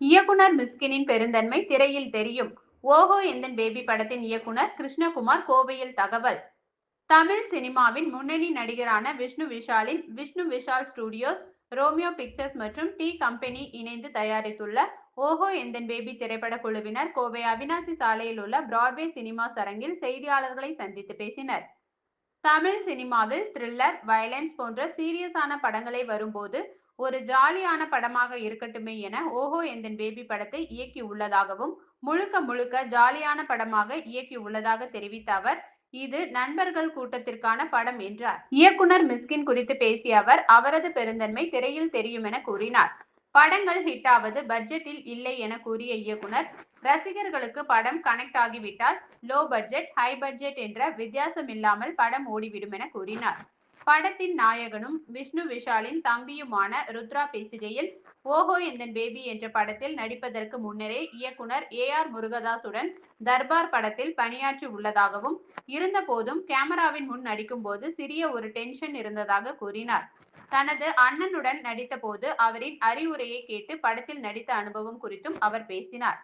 இயக்குனர் மிஸ்கினின் பெருந்தன்மை திரையில் தெரியும். ஓஹோ எந்தன் பேபி படத்தின் இயக்குனர் கிருஷ்ணகுமார் கோவையில் தகவல். தமிழ் சினிமாவின் முன்னணி நடிகரான Vishnu விஷாலின் Vishnu Vishal studios Romeo pictures மற்றும் டி கம்பெனி இணைந்து தயாரித்துள்ள ஓஹோ எந்தன் பேபி திரைப்பட குழுவினர் கோவை அவினாசி சாலையில் உள்ள பிராட்வே சினிமா அரங்கில் செய்தியாளர்களை சந்தித்து பேசினர். தமிழ் சினிமாவில் த்ரில்லர் வயலன்ஸ் போன்ற சீரியஸான படங்களை வரும்போது ஒரு ஜாலியான படமாக இருக்கட்டுமே என ஓஹோ எந்தன் பேபி படத்தை இயக்கி உள்ளதாகவும் முழுக்க முழுக்க ஜாலியான படமாக இயக்கி உள்ளதாக தெரிவித்த அவர் இது நண்பர்கள் கூட்டத்திற்கான படம் என்றார். இயக்குனர் மிஸ்கின் குறித்து பேசிய அவர் அவரது பெருந்தன்மை திரையில் தெரியும் என கூறினார். படங்கள் ஹிட் ஆவது பட்ஜெட்டில் இல்லை என கூறிய இயக்குனர் ரசிகர்களுக்கு படம் கனெக்ட் ஆகிவிட்டால் லோ பட்ஜெட் ஹை பட்ஜெட் என்ற வித்தியாசம் இல்லாமல் படம் ஓடிவிடும் என கூறினார். படத்தின் நாயகனும் விஷ்ணு விஷாலின் தம்பியுமான ருத்ரா பேசுகையில் ஓஹோ எந்தன் பேபி என்ற படத்தில் நடிப்பதற்கு முன்னரே இயக்குனர் ஏ ஆர் முருகதாசுடன் தர்பார் படத்தில் பணியாற்றி உள்ளதாகவும் இருந்த போதும் கேமராவின் முன் நடிக்கும் போது சிறிய ஒரு டென்ஷன் இருந்ததாக கூறினார். தனது அண்ணனுடன் நடித்த போது அவரின் அறிவுரையை கேட்டு படத்தில் நடித்த அனுபவம் குறித்தும் அவர் பேசினார்.